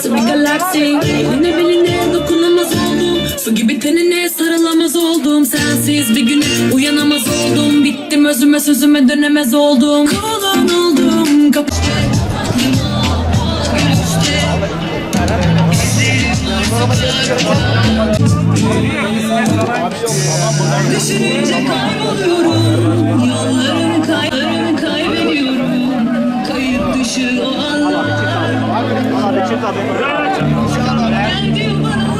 nasıl bir galaksi Eline beline dokunamaz oldum. Su gibi tenine sarılamaz oldum. Sensiz bir gün uyanamaz oldum. Bittim özüme sözüme dönemez oldum. Kulun oldum. Kapı Düşününce kayboluyorum. Yollarımı kaylarımı kaybediyorum. Kayıp dışı anlar Geldi bana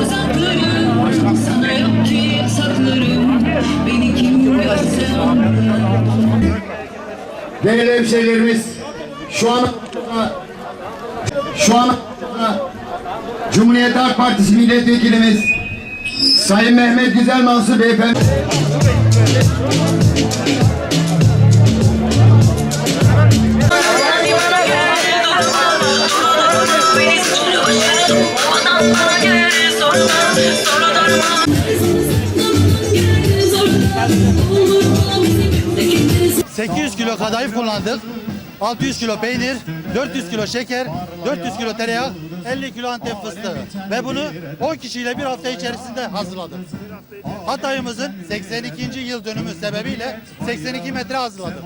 Değerli hemşehrilerimiz, şu an şu an Cumhuriyet Halk Partisi milletvekilimiz Sayın Mehmet Güzel Mansur Beyefendi Olur 800 kilo kadayıf kullandık. 600 kilo peynir, 400 kilo şeker, 400 kilo tereyağı, 50 kilo antep fıstığı. Ve bunu 10 kişiyle bir hafta içerisinde hazırladım. Hatay'ımızın 82. yıl dönümü sebebiyle 82 metre hazırladım.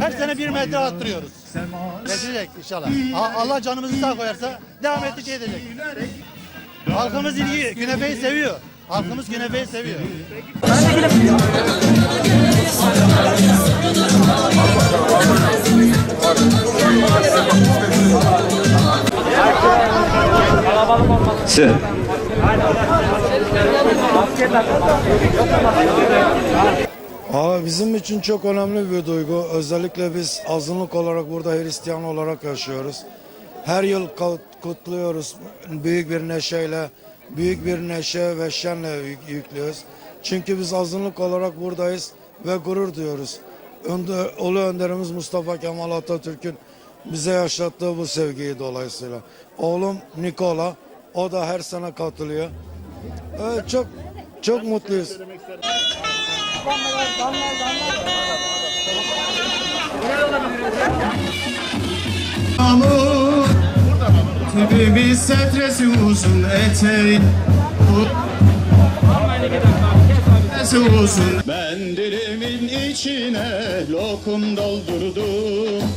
Her sene bir metre arttırıyoruz. Geçecek inşallah. Allah canımızı sağ koyarsa devam ettikçe edecek. Halkımız ilgi, künefeyi seviyor. Halkımız künefeyi seviyor. Sı. Abi bizim için çok önemli bir duygu. Özellikle biz azınlık olarak burada Hristiyan olarak yaşıyoruz. Her yıl kut- kutluyoruz. Büyük bir neşeyle, büyük bir neşe ve şenle yük- yüklüyoruz. Çünkü biz azınlık olarak buradayız ve gurur duyuyoruz. Önder, Ulu Önderimiz Mustafa Kemal Atatürk'ün bize yaşattığı bu sevgiyi dolayısıyla. Oğlum Nikola, o da her sene katılıyor. Evet, çok çok mutluyuz. Yağmur Tübümüz setresi uzun Setresi uzun Ben dilimin içine lokum doldurdum